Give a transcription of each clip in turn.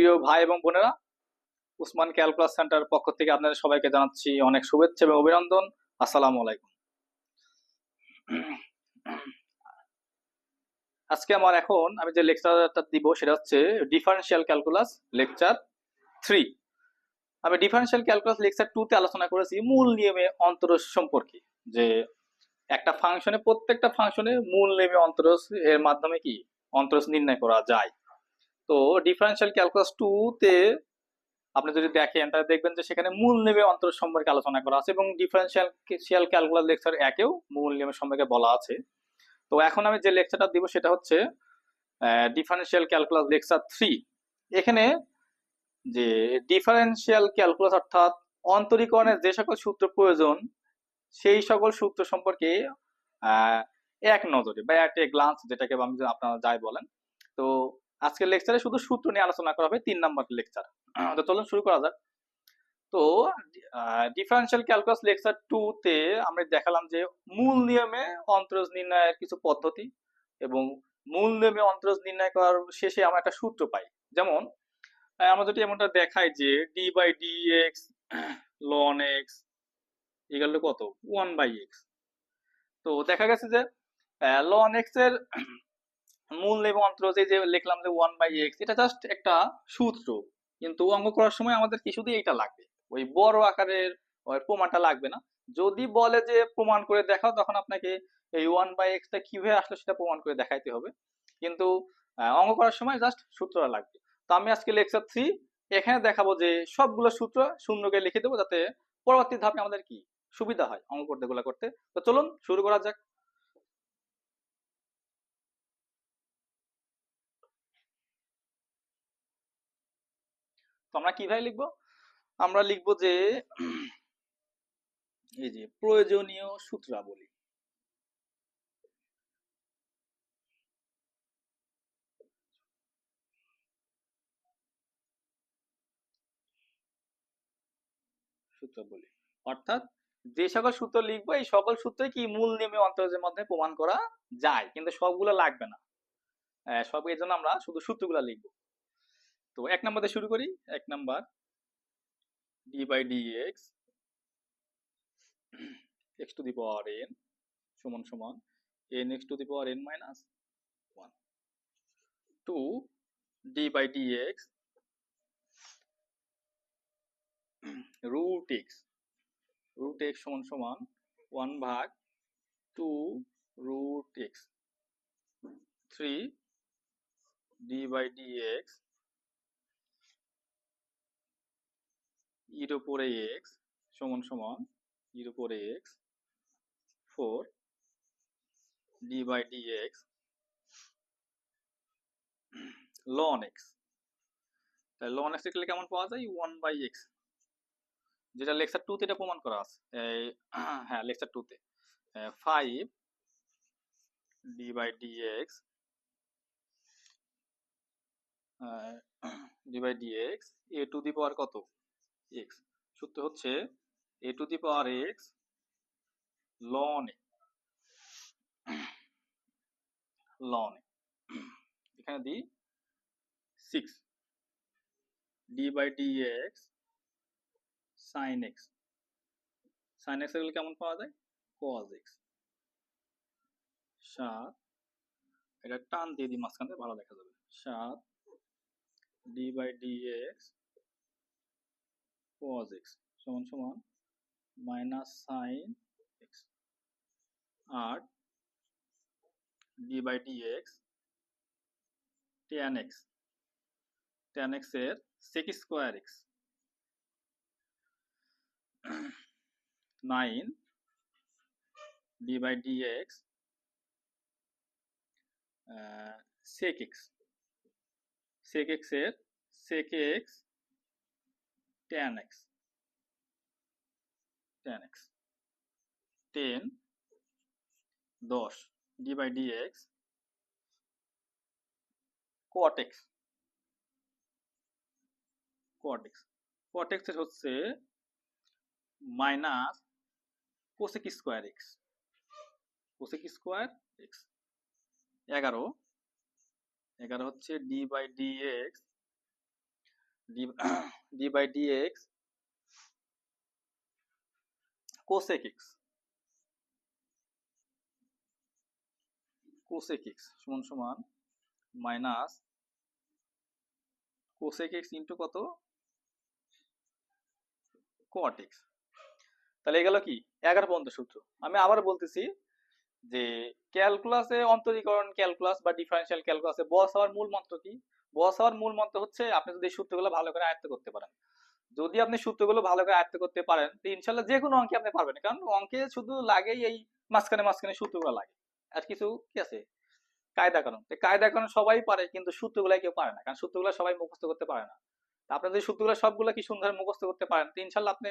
প্রিয় ভাই এবং বোনেরা, উসমান ক্যালকুলাস সেন্টার পক্ষ থেকে আপনাদের সবাইকে জানাচ্ছি অনেক শুভেচ্ছা এবং অভিনন্দন। আসসালামু আলাইকুম। আজকে আমার এখন আমি যে লেকচারটা দিব সেটা হচ্ছে ডিফারেন্সিয়াল ক্যালকুলাস লেকচার থ্রি আমি ডিফারেন্সিয়াল ক্যালকুলাস লেকচার টু তে আলোচনা করেছি মূল নিয়মে অন্তরস সম্পর্কে, যে একটা ফাংশনে প্রত্যেকটা ফাংশনে মূল নিয়মে অন্তরস এর মাধ্যমে কি? অন্তরস নির্ণয় করা যায়। তো ডিফারেন্সিয়াল ক্যালকুলাস টু তে আপনি যদি দেখেন, তাহলে দেখবেন যে সেখানে মূল নিয়মে অন্তর সম্পর্কে আলোচনা করা আছে এবং ডিফারেন্সিয়াল ক্যালকুলাস লেকচার একেও মূল নিয়মের সম্পর্কে বলা আছে। তো এখন আমি যে লেকচারটা দিব সেটা হচ্ছে ডিফারেন্সিয়াল ক্যালকুলাস লেকচার থ্রি এখানে যে ডিফারেন্সিয়াল ক্যালকুলাস অর্থাৎ অন্তরীকরণের যে সকল সূত্র প্রয়োজন, সেই সকল সূত্র সম্পর্কে এক নজরে বা এক গ্লান্স যেটাকে আমি আপনারা যাই বলেন। তো আজকের লেকচারে শুধু সূত্র নিয়ে আলোচনা করা হবে, তিন নাম্বার লেকচার তো চলুন শুরু করা যাক। তো ডিফারেন্সিয়াল ক্যালকুলাস লেকচার টু তে আমরা দেখালাম যে মূল নিয়মে অন্তরজ নির্ণয়ের কিছু পদ্ধতি এবং মূল নিয়মে অন্তরজ নির্ণয় করার শেষে আমরা একটা সূত্র পাই। যেমন আমরা যদি এমনটা দেখাই যে D by D X ln X এগুলো কত? ওয়ান বাই এক্স তো দেখা গেছে যে লন এক্সের মূল এবং অন্তরজ যে লিখলাম যে ওয়ান বাই এক্স এটা জাস্ট একটা সূত্র। কিন্তু অঙ্ক করার সময় আমাদের কি শুধু এইটা লাগবে। ওই বড় আকারের প্রমাণটা লাগবে না। যদি বলে যে প্রমাণ করে দেখাও, তখন আপনাকে এই ওয়ান বাই এক্সটা কীভাবে আসলে সেটা প্রমাণ করে দেখাইতে হবে। কিন্তু অঙ্ক করার সময় জাস্ট সূত্রটা লাগবে। তো আমি আজকে লেকচার থ্রি এখানে দেখাবো যে সবগুলো সূত্র শূন্যকে লিখে দেবো যাতে পরবর্তী ধাপে আমাদের কি সুবিধা হয় অঙ্ক করতে গুলা করতে। তো চলুন, শুরু করা যাক। তো আমরা কীভাবে লিখব? আমরা লিখব যে, এই যে প্রয়োজনীয় সূত্রাবলী। অর্থাৎ যে সকল সূত্র লিখব, এই সকল সূত্রে কি মূল মাধ্যমে প্রমাণ করা যায়? কিন্তু সবগুলো লাগবে না। সব এই জন্য আমরা শুধু সূত্রগুলো লিখব। তো এক নাম্বার দিয়ে শুরু করি, এক number D by D X X to the power N সমান সমান N X to the power N minus one two D by D X root X root X সমান সমান ওয়ান ভাগ two root X three D by D X ইর উপরে X সমান সমান ইর উপরে X four D by D X ln X তাহলে লন এক্স লিখলে কেমন পাওয়া যায়? ওয়ান বাই এক্স যেটা লেকচার টুতে এটা প্রমাণ করা আছে। হ্যাঁ লেকচার টুতে five D by D X D by D X A to the power কত? এক্স সূত্র হচ্ছে A to the power X ln ln এখানে দিই six D by D X sine X sine X এগুলো কেমন পাওয়া যায়? কজ এক্স সাত। এটা টান দিয়ে দিই মাঝখান থেকে ভালো দেখা যাবে। সাত। D by D X cos x সমান সমান minus sine x R D by D X tan X tan এক্সের sec square X nine D by D X sec X sec এক্সের sec X tan x tan x 10 10 d by dx cot x cot x cot x এর হচ্ছে minus cosec square X cosec square X এগারো এগারো হচ্ছে D by D X D by D X cosec X cosec সমান সমান minus x into কত? কোয়াট x তাহলে এগুলো কি? এগারো পর্যন্ত সূত্র। আমি আবার বলতেছি যে ক্যালকুলাসে অন্তরীকরণ ক্যালকুলাস বা ডিফারেন্সিয়াল ক্যালকুলাসে বস হওয়ার মূল মন্ত্র কি? বস হওয়ার মূল মন্ত্র হচ্ছে আপনি যদি সূত্রগুলো ভালো করে আয়ত্ত করতে পারেন। যদি আপনি সূত্রগুলো ভালো করে আয়ত্ত করতে পারেন, তো ইনশাল্লাহ যে কোনো অঙ্কে আপনি পারবেন। কারণ অঙ্কে শুধু লাগেই এই মাঝখানে মাঝখানে সূত্রগুলো লাগে। আর কিছু কি আছে? কায়দা কানুন কায়দা কানুন সবাই পারে, কিন্তু সূত্রগুলো কেউ পারে না। কারণ সূত্রগুলো সবাই মুখস্থ করতে পারে না। তা আপনি যদি সূত্রগুলো সবগুলো কি সুন্দর মুখস্থ করতে পারেন, তো ইনশাল্লাহ আপনি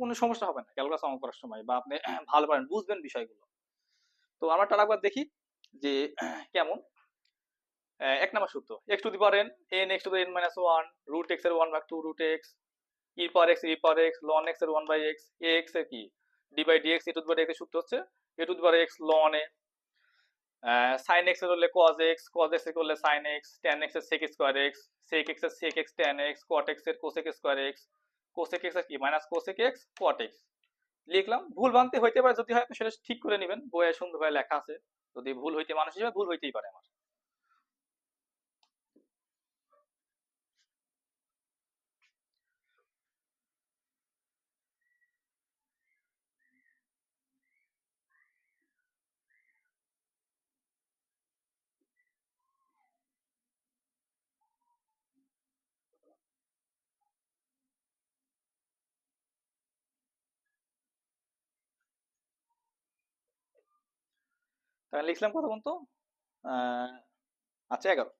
কোনো সমস্যা হবে না। ক্যালকুলাস অঙ্ক করার সময় বা আপনি ভালো পারেন, বুঝবেন বিষয়গুলো। তো আমরা একবার দেখি যে কেমন? এক নম্বর সূত্র X to the power N N X to the N minus one root এক্সের ওয়ান ভাগ two root X E power X E power X ln এক্সের ওয়ান বাই এক্স এ এক্সের কি D by D X A to the power X সূত্র হচ্ছে A to the power X ln A sine এক্সের হলে cos x cos এক্সের করলে sine x tan এক্সের সেক স্কোয়ার এক্স সেক এক্সের sec X tan X cot এক্সের cosec square x cosec এক্সের কি minus cosec X cot X লিখলাম ভুল ভ্রান্তি হইতে পারে যদি হয় আপনি সেটা ঠিক করে নেবেন বইয়ে সুন্দরভাবে লেখা আছে যদি ভুল হইতে মানুষ হিসেবে ভুল হইতেই পারে আমার লিখলাম কত বলতো? আচ্ছা এগারো।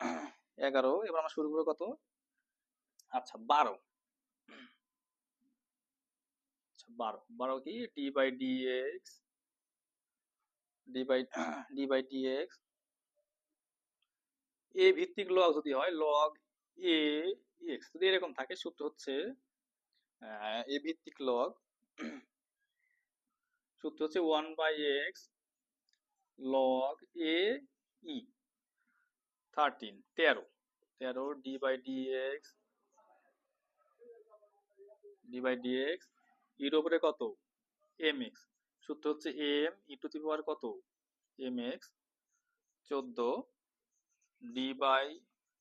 এগারো, এবার আমরা শুরু করব কত? আচ্ছা বারো। আচ্ছা বারো। বারো কি? D by D X D by D by D X A ভিত্তিক লগ যদি হয় লগ এ এক্স যদি এরকম থাকে, সূত্র হচ্ছে এ ভিত্তিক লগ সূত্র হচ্ছে one by X log A E thirteen তেরো তেরো D by D X D by D X ইর কত? এম এক্স সূত্র হচ্ছে M E two the power কত? এম এক্স চোদ্দ D by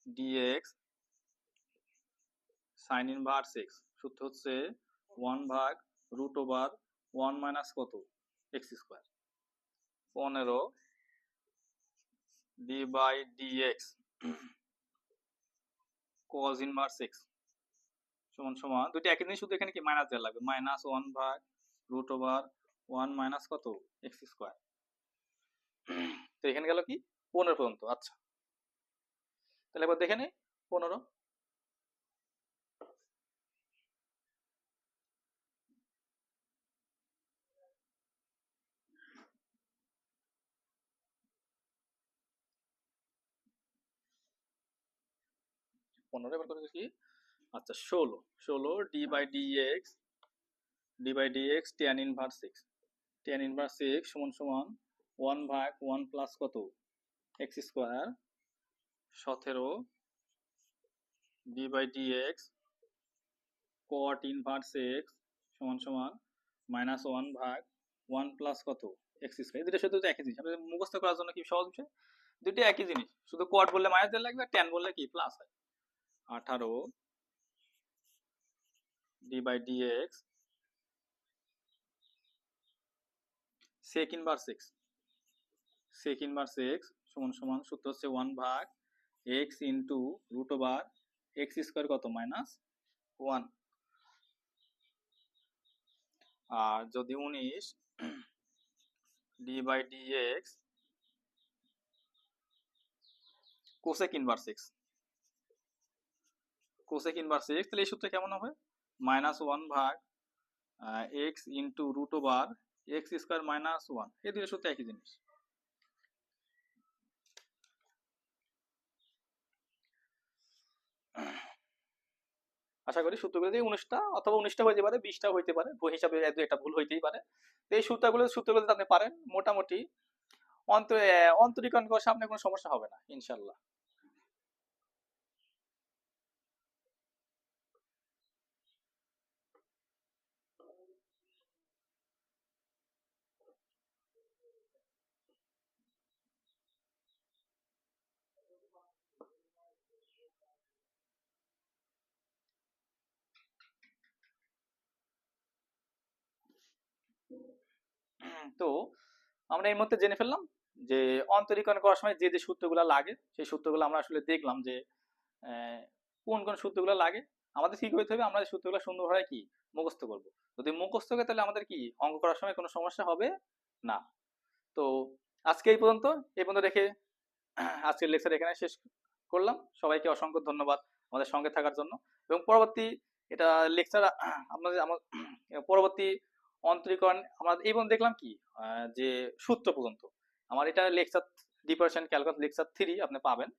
D X sine inverse X সূত্র হচ্ছে ওয়ান ভাগ রুট ওভার ওয়ান মাইনাস কত? এক্স স্কোয়ার পনেরো D by D X cos inverse X সমান সমান, দুইটা একই জিনিস, শুধু এখানে কি মাইনাস দেওয়া লাগবে? মাইনাস ওয়ান ভাগ রুট ওভার ওয়ান মাইনাস কত? এক্স স্কোয়ার তো এখানে গেল কি? পনেরো পর্যন্ত আচ্ছা। তাহলে একবার দেখে নেই পনেরো। পনেরো, এবার করে কি আচ্ছা ষোলো। ষোলো D by D X D by D X tan inverse X tan inverse X সমান সমান ওয়ান ভাগ ওয়ান প্লাস কত? এক্স স্কোয়ার সতেরো D by D X cot inverse X সমান সমান মাইনাস ওয়ান ভাগ ওয়ান প্লাস কত? এক্স স্কোয়ার দুটো শুধু একই জিনিস। আপনি মুখস্থ করার জন্য কি সহজ বিষয়? দুটি একই জিনিস। শুধু কট বললে মাইনাস দেওয়া লাগবে টেন বললে কি? প্লাস হয়। আঠারো D by D X sec inverse six sec inverse six সমান সমান সূত্র হচ্ছে ওয়ান ভাগ X into root over X square কত? মাইনাস ওয়ান আর যদি উনিশ D by D X cosec inverse X cosec inverse X তাহলে এই সূত্রে কেমন হবে? মাইনাস ওয়ান ভাগ X into root over X square minus one এই দুটো সূত্রে একই জিনিস। আশা করি সূত্রগুলো দিয়ে উনিশটা অথবা উনিশটা হইতে পারে বিশটা হইতে পারে। বই হিসাবে এক একটা ভুল হইতেই পারে। তো এই সূত্রগুলো সূত্রগুলো যদি আপনি পারেন, মোটামুটি অন্তর, অন্তরীকরণ সামনে কোনো সমস্যা হবে না, ইনশাল্লাহ। তো আমরা এই মধ্যে জেনে ফেললাম যে অন্তরীকরণ করার সময় যে যে সূত্রগুলো লাগে, সেই সূত্রগুলো আমরা আসলে দেখলাম যে কোন কোন সূত্রগুলো লাগে। আমাদের কি করতে হবে? আমরা সূত্রগুলো সুন্দরভাবে কি? মুখস্থ করব। যদি মুখস্থ করি তাহলে আমাদের কি? অঙ্ক করার সময় কোনো সমস্যা হবে না। তো আজকে এই পর্যন্ত এই পর্যন্ত রেখে আজকের লেকচার এখানে শেষ করলাম। সবাইকে অসংখ্য ধন্যবাদ আমাদের সঙ্গে থাকার জন্য। এবং পরবর্তী এটা লেকচার আমাদের আমার পরবর্তী অন্তরীকরণ আমরা এই পর্যন্ত দেখলাম কি যে সূত্র পর্যন্ত। আমার এটা lecture differentiation calculus lecture three আপনি পাবেন।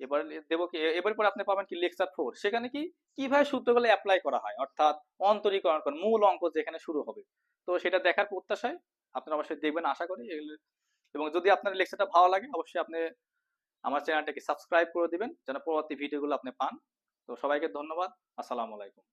এবার দেবো কি এবার পরে আপনি পাবেন কি লেকচার ফোর সেখানে কি, কীভাবে সূত্রগুলো অ্যাপ্লাই করা হয়? অর্থাৎ অন্তরীকরণ মূল অঙ্ক যেখানে শুরু হবে। তো সেটা দেখার প্রত্যাশায় আপনারা অবশ্যই দেখবেন, আশা করি। এবং যদি আপনার লেকচারটা ভালো লাগে, অবশ্যই আপনি আমার চ্যানেলটাকে সাবস্ক্রাইব করে দিবেন, যেন পরবর্তী ভিডিওগুলো আপনি পান। তো সবাইকে ধন্যবাদ। আসসালামু আলাইকুম।